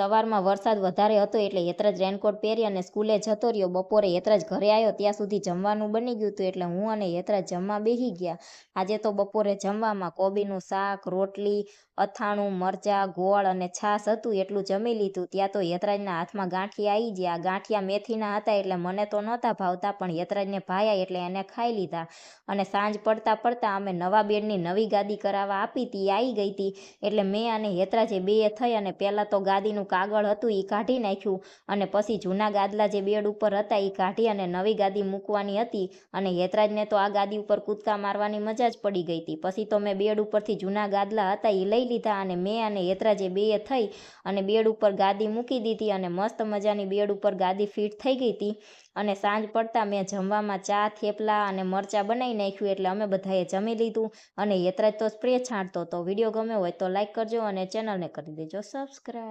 સવારમાં વરસાદ વધારે હતો એટલે હેતરાજ રેનકોટ પહેરી અને સ્કૂલે જતો રહ્યો. બપોરે હેતરાજ ઘરે આવ્યો, ત્યાં સુધી જમવાનું બની ગયું હતું એટલે હું અને હેતરાજ જમવા બેસી ગયા. આજે તો બપોરે જમવામાં કોબીનું શાક, રોટલી, અથાણું, મરચાં, ગોળ અને છાશ હતું, એટલું જમી લીધું. ત્યાં તો હેતરાજના હાથમાં ગાંઠિયા આવી ગયા. ગાંઠિયા મેથીના હતા એટલે મને તો નહોતા ભાવતા, પણ હેતરાજને ભાયા એટલે એને ખાઈ લીધા. અને સાંજ પડતા પડતા અમે નવા બેડની નવી ગાદી કરાવવા આપી હતી આવી ગઈ હતી એટલે મેં અને હેતરાજે બેએ થઈ અને પહેલાં તો ગાદીનું કાગળ હતું એ કાઢી નાખ્યું અને પછી જૂના ગાદલા જે બેડ ઉપર હતા એ કાઢી અને નવી ગાદી મૂકવાની હતી અને હેતરાજને તો આ ગાદી ઉપર કૂદકા મારવાની મજા જ પડી ગઈ હતી. પછી તો મેં બેડ ઉપરથી જૂના ગાદલા હતા એ લઈ લીધા અને મેં અને હેતરાજે બેએ થઈ અને બેડ ઉપર ગાદી મૂકી દીધી અને મસ્ત મજાની બેડ ઉપર ગાદી ફિટ થઈ ગઈ હતી. અને સાંજ પડતા મેં જમવામાં ચા, થેપલા અને મરચાં બનાવી નાખ્યું એટલે અમે બધાએ જમી લીધું અને હેતરાજ તો સ્પ્રે છાંટતો હતો. વીડિયો ગમ્યો હોય તો લાઈક કરજો અને ચેનલને કરી દેજો. સબસ્ક્રાઈબ